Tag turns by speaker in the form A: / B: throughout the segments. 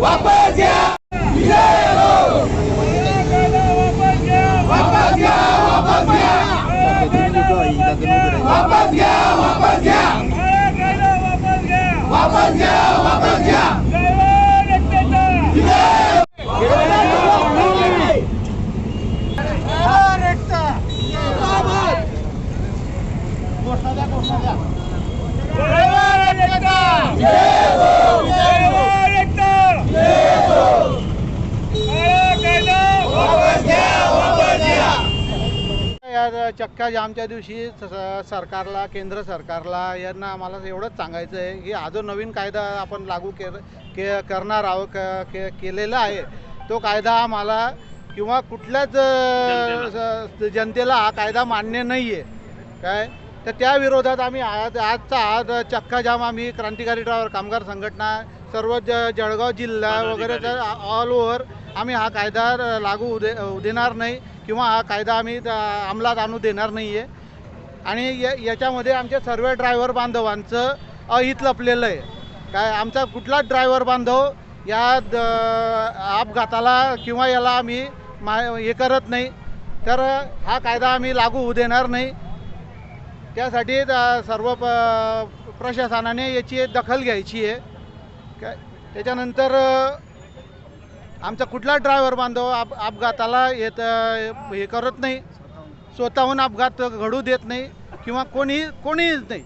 A: वापस घ्या. वापस घ्या वापस घ्या. वापस घ्या वापस घ्या. वापस घ्या वापस घ्या वापस घ्या वापस घ्या
B: या चक्का जामच्या दिवशी सरकारला केंद्र सरकारला यांना आम्हाला एवढंच सांगायचं आहे की हा जो नवीन कायदा आपण लागू के के करणार आहोत क- के केलेला आहे तो कायदा आम्हाला किंवा कुठल्याच जनतेला. हा कायदा मान्य नाही आहे काय? तर त्या विरोधात आम्ही आज आजचा आज चक्का जाम आम्ही क्रांतिकारी ड्रायव्हर कामगार संघटना सर्व ज जळगाव जिल्हा वगैरे ऑल ओव्हर आम्ही हा कायदा लागू दे देणार नाही. किंवा हा कायदा आम्ही अंमलात आणू देणार नाही आहे आणि या याच्यामध्ये आमच्या सर्व ड्रायव्हर बांधवांचं अहित लपलेलं आहे. काय आमचा कुठलाच ड्रायव्हर बांधव या द अपघाताला किंवा याला आम्ही मा हे करत नाही. तर हा कायदा आम्ही लागू होऊ देणार नाही. त्यासाठी सर्व प प्रशासनाने याची दखल घ्यायची आहे. काय त्याच्यानंतर आमचा कुठला ड्रायव्हर बांधव आप अपघाताला येत हे करत नाही. स्वतःहून अपघात घडू देत नाही किंवा कोणी कोणीच नाही.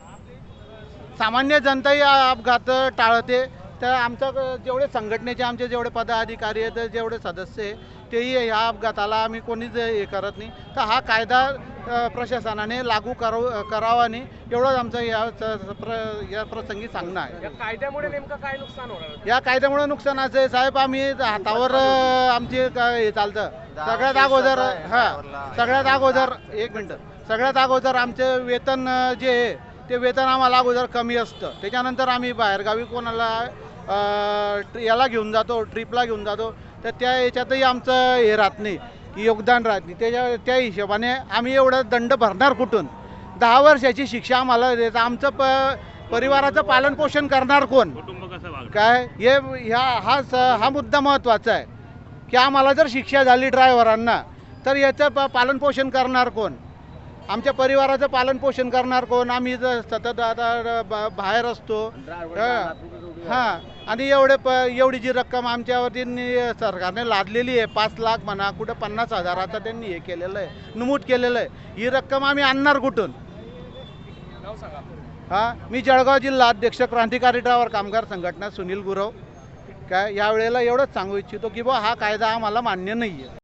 B: सामान्य जनताही अपघात टाळते. तर आमच्या जेवढे संघटनेचे आमचे जेवढे पदाधिकारी आहेत जेवढे सदस्य आहे तेही ह्या अपघाताला आम्ही कोणीच हे करत नाही. तर हा कायदा प्रशासनाने लागू कराव करावा नाही एवढंच आमचं या प्र या प्रसंगी सांगणं आहे.
C: या कायद्यामुळे नेमकं काय नुकसान होणार
B: या कायद्यामुळे नुकसान असं आहे साहेब आम्ही हातावर आमची काय हे चालतं. सगळ्यात अगोदर हां सगळ्यात अगोदर एक मिनटं. सगळ्यात अगोदर आमचे वेतन जे आहे ते वेतन आम्हाला अगोदर कमी असतं. त्याच्यानंतर आम्ही बाहेरगावी कोणाला याला घेऊन जातो ट्रिपला घेऊन जातो. तर त्या याच्यातही आमचं हे राहत नाही. योगदान राहत नाही. त्याच्या त्या हिशोबाने आम्ही एवढं दंड भरणार कुठून? दहा वर्षाची शिक्षा आम्हाला देतं आमचं प परिवाराचं पालन पोषण करणार कोण? काय? हे ह्या हा स- हा मुद्दा महत्त्वाचा आहे. की आम्हाला जर शिक्षा झाली ड्रायव्हरांना तर याचं प पालनपोषण करणार कोण? आमच्या परिवाराचं पालनपोषण करणार कोण? आम्ही जर सतत आता ब- बाहेर असतो हां आणि एवढे प एवढी जी रक्कम आमच्यावरती सरकारने लादलेली आहे पाच लाख म्हणा कुठं पन्नास हजाराचं त्यांनी हे केलेलं आहे नमूद केलेलं आहे. ही रक्कम आम्ही आणणार कुठून? हा मी जळगाव जिल्हा अध्यक्ष क्रांतिकारी ड्रायव्हर कामगार संघटना सुनील गुरव. काय यावेळेला एवढंच सांगू इच्छितो की बुवा हा कायदा आम्हाला मान्य नाही आहे